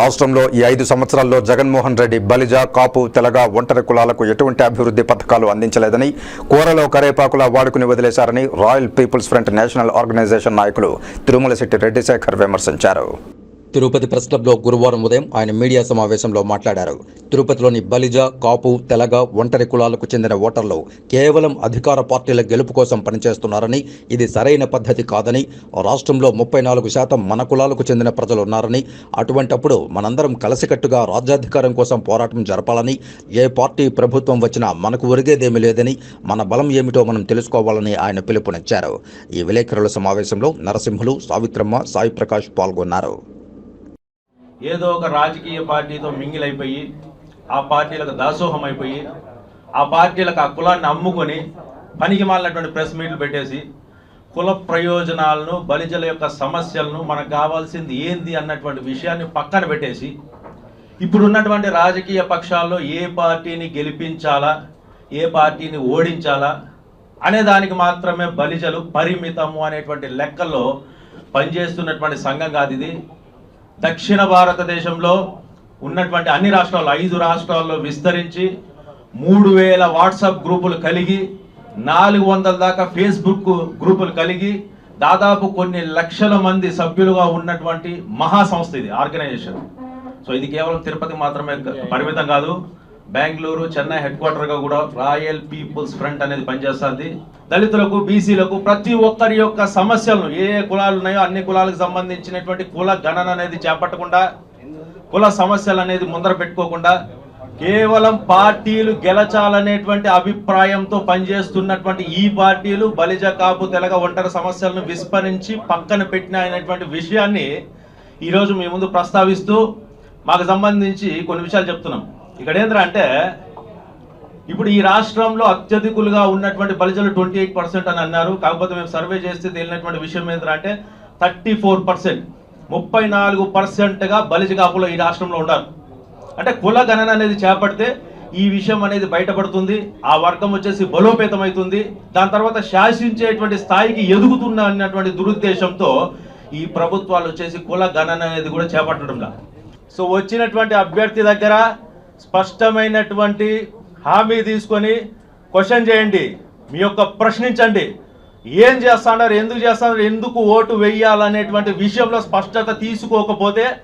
రాష్ట్రంలో ఈ ఐదు సంవత్సరాల్లో జగన్మోహన్ రెడ్డి బలిజ కాపు తెలగ ఒంటరి కులాలకు ఎటువంటి అభివృద్ధి పథకాలు అందించలేదని కూరలో కరేపాకులా వాడుకుని వదిలేశారని Royal People's Front National Organization నాయకులు తిరుమలశెట్టి రెడ్డిశేఖర్ విమర్శించారు. తిరుపతి ప్రెస్ క్లబ్లో గురువారం ఉదయం ఆయన మీడియా సమావేశంలో మాట్లాడారు. తిరుపతిలోని బలిజ కాపు తెలగ ఒంటరి కులాలకు చెందిన ఓటర్లు కేవలం అధికార పార్టీల గెలుపు కోసం పనిచేస్తున్నారని ఇది సరైన పద్ధతి కాదని రాష్ట్రంలో ముప్పై నాలుగు శాతం మన కులాలకు చెందిన ప్రజలు ఉన్నారని అటువంటప్పుడు మనందరం కలిసికట్టుగా రాజ్యాధికారం కోసం పోరాటం జరపాలని ఏ పార్టీ ప్రభుత్వం వచ్చినా మనకు ఒరిగేదేమీ లేదని మన బలం ఏమిటో మనం తెలుసుకోవాలని ఆయన పిలుపునిచ్చారు. ఈ విలేకరుల సమావేశంలో నరసింహులు సావిత్రమ్మ సాయి ప్రకాష్ పాల్గొన్నారు. ఏదో ఒక రాజకీయ పార్టీతో మింగిల్ అయిపోయి ఆ పార్టీలకు దాసోహం అయిపోయి ఆ పార్టీలకు ఆ కులాన్ని అమ్ముకొని పనికి మాలినటువంటి ప్రెస్ మీట్లు పెట్టేసి కుల ప్రయోజనాలను బలిజల యొక్క సమస్యలను మనకు కావాల్సింది ఏంది అన్నటువంటి విషయాన్ని పక్కన పెట్టేసి ఇప్పుడున్నటువంటి రాజకీయ పక్షాల్లో ఏ పార్టీని గెలిపించాలా ఏ పార్టీని ఓడించాలా అనే దానికి మాత్రమే బలిజలు పరిమితము అనేటువంటి లెక్కల్లో పనిచేస్తున్నటువంటి సంఘం కాదు ఇది. దక్షిణ భారతదేశంలో ఉన్నటువంటి అన్ని రాష్ట్రాల్లో ఐదు రాష్ట్రాల్లో విస్తరించి మూడు వేల వాట్సాప్ గ్రూపులు కలిగి నాలుగు వందల దాకా ఫేస్బుక్ గ్రూపులు కలిగి దాదాపు కొన్ని లక్షల మంది సభ్యులుగా ఉన్నటువంటి మహాసంస్థ ఇది ఆర్గనైజేషన్. సో ఇది కేవలం తిరుపతి మాత్రమే పరిమితం కాదు. బెంగళూరు చెన్నై హెడ్ క్వార్టర్గా కూడా రాయల్ పీపుల్స్ ఫ్రంట్ అనేది పనిచేస్తుంది. దళితులకు బీసీలకు ప్రతి ఒక్కరి యొక్క సమస్యలను ఏ ఏ కులాలు ఉన్నాయో అన్ని కులాలకు సంబంధించినటువంటి కుల గణన అనేది చేపట్టకుండా కుల సమస్యలు అనేది ముందర పెట్టుకోకుండా కేవలం పార్టీలు గెలచాలనేటువంటి అభిప్రాయంతో పనిచేస్తున్నటువంటి ఈ పార్టీలు బలిజ కాపు తెలగ ఒంటరి సమస్యలను విస్మరించి పక్కన పెట్టిన అనేటువంటి విషయాన్ని ఈరోజు మీ ముందు ప్రస్తావిస్తూ మాకు సంబంధించి కొన్ని విషయాలు చెప్తున్నాం. ఇక్కడ ఏంద్ర అంటే ఇప్పుడు ఈ రాష్ట్రంలో అత్యధికులుగా ఉన్నటువంటి బలిజలు ట్వంటీ ఎయిట్ పర్సెంట్ అని అన్నారు. కాకపోతే మేము సర్వే చేస్తే తేలినటువంటి విషయం ఏంద్ర అంటే థర్టీ ఫోర్ పర్సెంట్ ముప్పై నాలుగు పర్సెంట్గా బలిజ కాపులు ఈ రాష్ట్రంలో ఉన్నారు. అంటే కుల గణన అనేది చేపడితే ఈ విషయం అనేది బయటపడుతుంది. ఆ వర్గం వచ్చేసి బలోపేతం అవుతుంది దాని తర్వాత శాసించేటువంటి స్థాయికి ఎదుగుతున్న అన్నటువంటి దురుద్దేశంతో ఈ ప్రభుత్వాలు వచ్చేసి కుల గణన అనేది కూడా చేపట్టడంలా. సో వచ్చినటువంటి అభ్యర్థి దగ్గర స్పష్టమైనటువంటి హామీ తీసుకొని క్వశ్చన్ చేయండి. మీ యొక్క ప్రశ్నించండి. ఏం చేస్తున్నారు? ఎందుకు చేస్తున్నారు? ఎందుకు ఓటు వేయాలనేటువంటి విషయంలో స్పష్టత తీసుకోకపోతే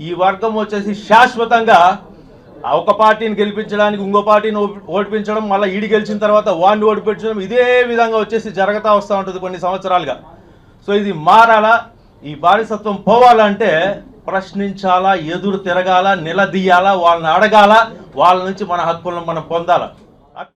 ఈ వర్గం వచ్చేసి శాశ్వతంగా ఆ ఒక పార్టీని గెలిపించడానికి ఇంకో పార్టీని ఓ- ఓడిపించడం మళ్ళీ ఈడి గెలిచిన తర్వాత వాడిని ఓడిపించడం ఇదే విధంగా వచ్చేసి జరగతా వస్తూ ఉంటుంది కొన్ని సంవత్సరాలుగా. సో ఇది మారాలా? ఈ బానిసత్వం పోవాలంటే ప్రశ్నించాలా ఎదురు తిరగాల నిలదీయాలా వాళ్ళని అడగాల వాళ్ళ నుంచి మన హక్కులను మనం పొందాలా?